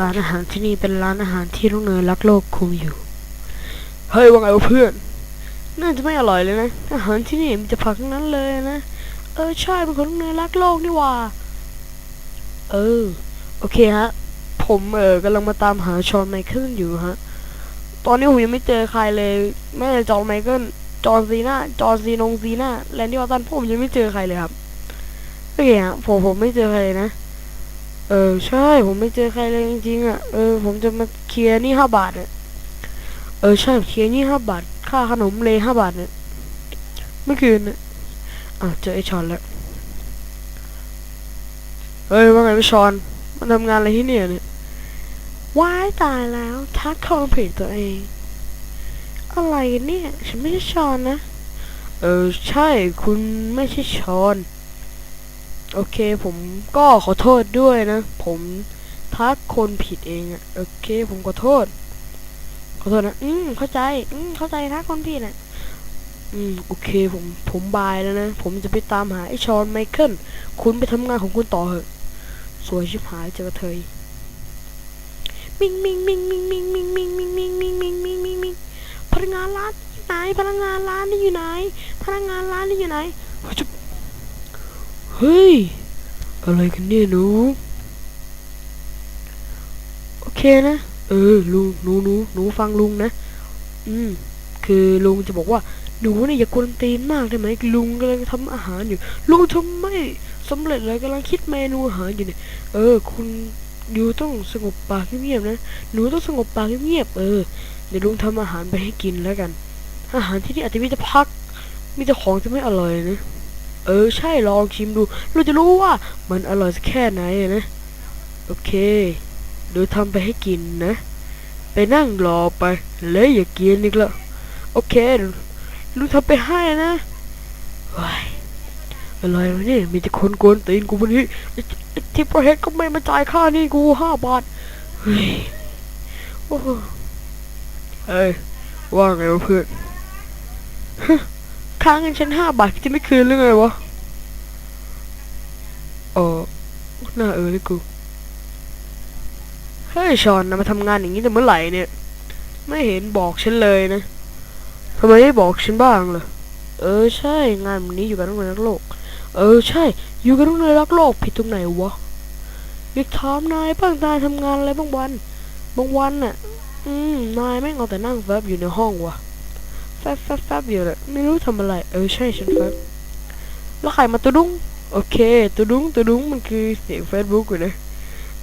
ร้านอาหารที่นี่เป็นร้านอาหารที่ลูกเนยรักโลกคุมอยู่ เฮ้ยว่าไงวะเพื่อน น่าจะไม่อร่อยเลยนะ อาหารที่นี่มีแต่ผักทั้งนั้นเลยนะ เออใช่เป็นคนลูกเนยรักโลกนี่หว่า เออ โอเคฮะ ผมเออกำลังมาตามหาชอนไมเคิลอยู่ฮะ ตอนนี้ผมยังไม่เจอใครเลยแม่จอห์นไมเคิลจอห์นซีน่าจอห์นซีนงซีน่าแลนดี้ออตตันผมยังไม่เจอใครเลยครับโอเคฮะผมผมไม่เจอใครเลยนะ เออใช่ผมไม่เจอใครเลยจริงๆอะเออผมจะมาเคลียร์หนี่ห้าบาทอะเออใช่เคลียร์หนี่ห้าบาท ค่าขนมเลยห้าบาทเนี่ยเมื่อคืนน่ะอะเจอไอชอนแล้วเฮ้ยว่าไงพี่ชอนมันทำงานอะไรที่เนี่ยเนี่ยว้ายตายแล้วทักคอมผิดตัวเอง อะไรเนี่ยฉันไม่ใช่ชอนนะ เออใช่คุณไม่ใช่ชอน โอเคผมก็ขอโทษด้วยนะ ผมทักคนผิดเองอะโอเค ผมขอโทษ ขอโทษนะ อืมเข้าใจ อืมเข้าใจทักคนผิดอะอืมโอเคผมผมบายแล้วนะ ผมจะไปตามหาไอชอนไมเคิลคุณไปทำงานของคุณต่อเถอะ สวยชิบหายเจอเธอมิงมิงมิงมิงมิงมิงมิงมิงมิงมิงมิงมิงมิงมิงพนักงานร้านอยู่ไหนพนักงานร้านนี่อยู่ไหน พนักงานร้านนี่อยู่ไหน ฮ้ย อะไรกันเนี่ยหนู โอเคนะ เออ ลุง หนูหนูหนูฟังลุงนะ อืม คือลุงจะบอกว่า หนูเนี่ยอย่ากวนตีนมากได้ไหม ลุงกำลังทำอาหารอยู่ ลุงทำไม่สำเร็จเลยกำลังคิดเมนูอาหารอยู่เนี่ย เออ คุณอยู่ต้องสงบปากเงียบๆนะ หนูต้องสงบปากเงียบๆเออ เดี๋ยวลุงทำอาหารไปให้กินแล้วกัน อาหารที่นี่อาจจะมีแต่พัก มีแต่ของที่ไม่อร่อยนะ เออใช่ลองชิมดู เราจะรู้ว่ามันอร่อยแค่ไหนนะ โอเคเดี๋ยวทำไปให้กินนะ ไปนั่งรอไปแล้วอย่ากินอีกละโอเคลุงทำไปให้นะว้ายอะไรวะเนี่ยมีแต่คนโกนตีนกูวันนี้ที่ประเทศก็ไม่มาจ่ายค่านี่กูห้าบาทเฮ้ยเอ้ยว่าไงวะเพื่อน ค้างเงินฉันห้าบาทจะไม่คืนหรือไงวะเออน่าเออเลยกู เฮ้ยชอนนะมาทำงานอย่างนี้แต่เมื่อไหร่เนี่ย ไม่เห็นบอกฉันเลยนะทำไมไม่บอกฉันบ้างล่ะ เออใช่งานวันนี้อยู่กับน้องเนยรักโลก เออใช่ อยู่กับน้องเนยรักโลกผิดตรงไหนวะอยากถามนายบ้างนายทำงานอะไรบางวัน บางวันน่ะ อืมนายแม่งเอาแต่นั่งแฟบอยู่ในห้องวะ แฟบแฟบแฟบอยู่แหละไม่รู้ทำอะไร เออใช่ฉันแฟบแล้วใครมาตุดุ้งโอเคตุดุ้งตุดุ้งมันคือเสียงเฟซบุ๊กอยู่นะ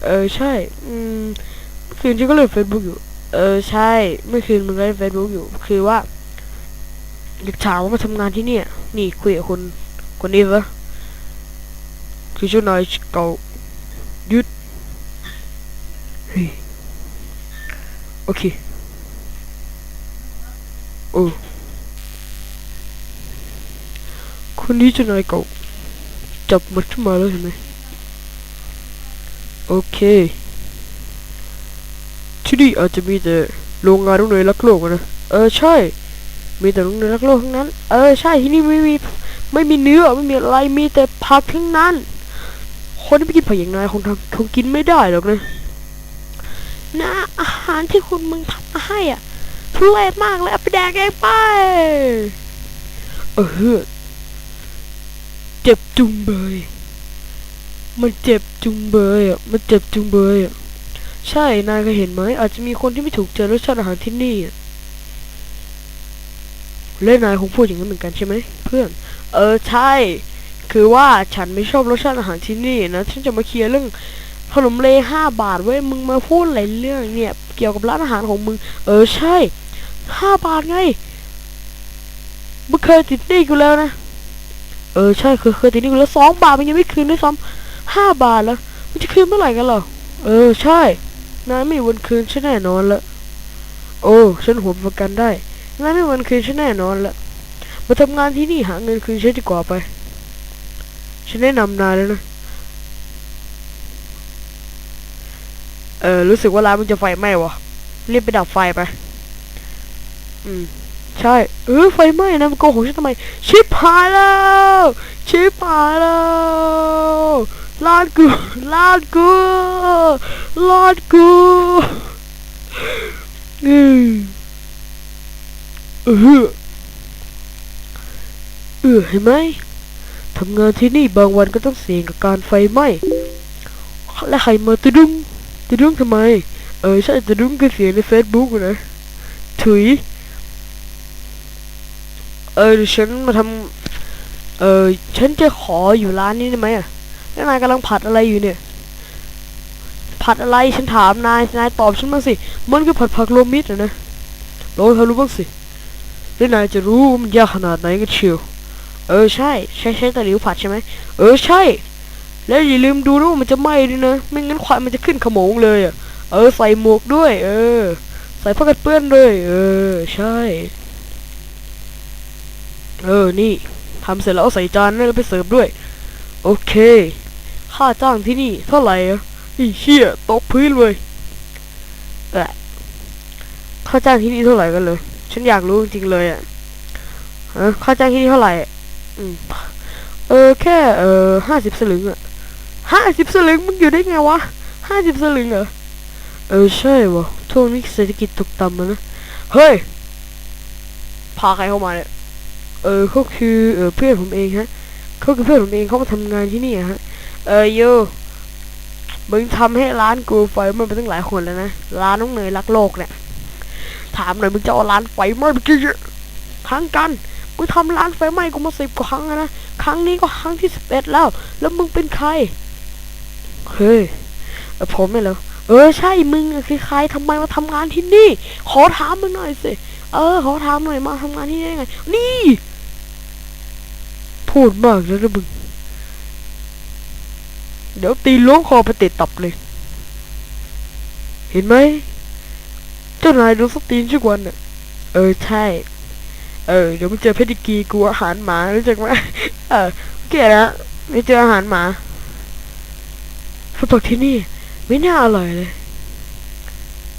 เออใช่อืมเมื่อคืนฉันก็เล่นเฟซบุ๊กอยู่ เออใช่เมื่อคืนมันเล่นเฟซบุ๊กอยู่ คือว่าอยากถาว่ามาทำงานที่เนี่ย นี่คุยกับคนคนนี้ปะคือเจ้านายเก่ายุดเฮ้ยโอเคโอ้ คนนี้จ้านายเก่าจับมันขึ้นมาแล้วเห็นไหมโอเค ที่นี่อาจจะมีแต่โรงงานลูกเนยรักโลกนะ เออใช่ มีแต่ลูกเนยรักโลกทั้งนั้น เออใช่ที่นี่ไม่มีไม่มีเนื้อไม่มีอะไรมีแต่ผักทั้งนั้น คนที่ไม่กินผักอย่างนายคงทำคงกินไม่ได้หรอกนะนะอาหารที่คุณมึงทำมาให้อะทุเรศมากเลยเอาไปแดกเองไป เออ จุงเบย มันเจ็บจุงเบยอะ มันเจ็บจุงเบยอะ ใช่ นายเคยเห็นไหม อาจจะมีคนที่ไม่ถูกใจรสชาติอาหารที่นี่อะและนายคงพูดอย่างนั้นเหมือนกันใช่ไหมเพื่อน เออใช่ คือว่าฉันไม่ชอบรสชาติอาหารที่นี่นะ ฉันจะมาเคลียร์เรื่องขนมเลห้าบาทเว้มึงมาพูดอะไรเรื่องเนี่ย เกี่ยวกับร้านอาหารของมึง เออใช่ห้าบาทไงมึงเคยติดหนี้กูแล้วนะ เออใช่เคยเคยติดหนี้แล้วสองบาทมันยังไม่คืนด้วยซ้ำห้าบาทแล้ว มันจะคืนเมื่อไหร่กันหรอเออใช่นายไม่วันคืนฉันแน่นอนละโอ้ฉันหัวประกันได้นายไม่วันคืนฉันแน่นอนละมาทำงานที่นี่หาเงินคืนฉันดีกว่าไป ฉันแนะนำนายแล้วนะเออรู้สึกว่าร้านมันจะไฟไหม้วะรีบไปดับไฟไป อืม ใช่เออไฟไหม้นะมันโกหกฉันทำไม ชิบหายแล้ว ชิบหายแล้วลาดกูลาดกูลาดกูอืมเออเออเห็นไหมทำงานที่นี่บางวันก็ต้องเสี่ยงกับการไฟไหม้และใครมาตะดุ้งตะดุ้งทำไม เออใช่ตะดุ้งก็เสียงในเฟซบุ๊กนะถุย เออฉันมาทำเออฉันจะขออยู่ร้านนี้ได้ไหมอะแล้วนายกำลังผัดอะไรอยู่เนี่ย ผัดอะไรฉันถามนายนายตอบฉันบ้างสิ มันก็ผัดผักโรมิตรอะนะลองทำรู้บ้างสิแล้วนายจะรู้มันยากขนาดไหนกันเชียวเออใช่ ใช่ใช่ตะหลิวผัดใช่ไหมเออใช่ แล้วอย่าลืมดูนะว่ามันจะไหม้ด้วยนะไม่งั้นควันมันจะขึ้นขโมงเลยอะเออใส่หมวกด้วย เออ ใส่ผ้ากันเปื้อนด้วย เออ ใช่ เออ นี่ทำเสร็จแล้วเอาใส่จานแล้วไปเสิร์ฟด้วย โอเค ค่าจ้างที่นี่เท่าไหร่อะไอ้เหี้ยตกพื้นเลยเออค่าจ้างที่นี่เท่าไหร่กันเลย ฉันอยากรู้จริงๆเลยอะฮะค่าจ้างที่นี่เท่าไหร่อืมเออแค่เออห้าสิบสลึงอะห้าสิบสลึงมึงอยู่ได้ไงวะห้าสิบสลึงเหรอเออใช่วะช่วงนี้เศรษฐกิจตกต่ำอะนะเฮ้ยพาใครเข้ามาเนี่ย เออเขาคือเออเพื่อนผมเองฮะเขาคือเพื่อนผมเองเขามาทำงานที่นี่อะฮะ เออโยมึงทำให้ร้านกูไฟไหม้ไปตั้งหลายคนแล้วนะร้านน้องเนยรักโลกเนี่ยถามหน่อยมึงจะเอาร้านไฟไหม้ไปกี่ครั้งกันมึงทำร้านไฟไหม้กูมาสิบกว่าครั้งแล้วนะครั้งนี้ก็ครั้งที่สิบเอ็ดแล้ว แล้วมึงเป็นใครเฮ้ยผมเนี่เหรอเออใช่มึงคือใครทำไมมาทำงานที่นี่ ขอถามมึงหน่อยสิเออขอถามหน่อยมาทำงานที่นี่ไง นี่ พูดมากแล้วนะมึง เดี๋ยวตีล้วงคอไปติดตับเลย เห็นไหม เจ้านายดูสตีนทุกวันน่ะเออใช่ เออ เดี๋ยวมึงเจอเพดิกีกูอาหารหมารู้จักไหมเออเกลียดนะไม่เจออาหารหมาสตอกที่นี่ ไม่น่าอร่อยเลย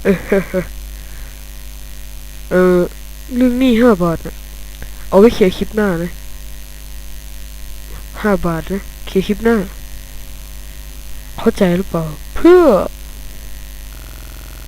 เออเออเรื่องนี้ห้าบาทนะเอาไว้เคลียร์คลิปหน้านะ ห้าบาทนะเคลียร์คลิปหน้า เข้าใจหรือเปล่า เพื่อ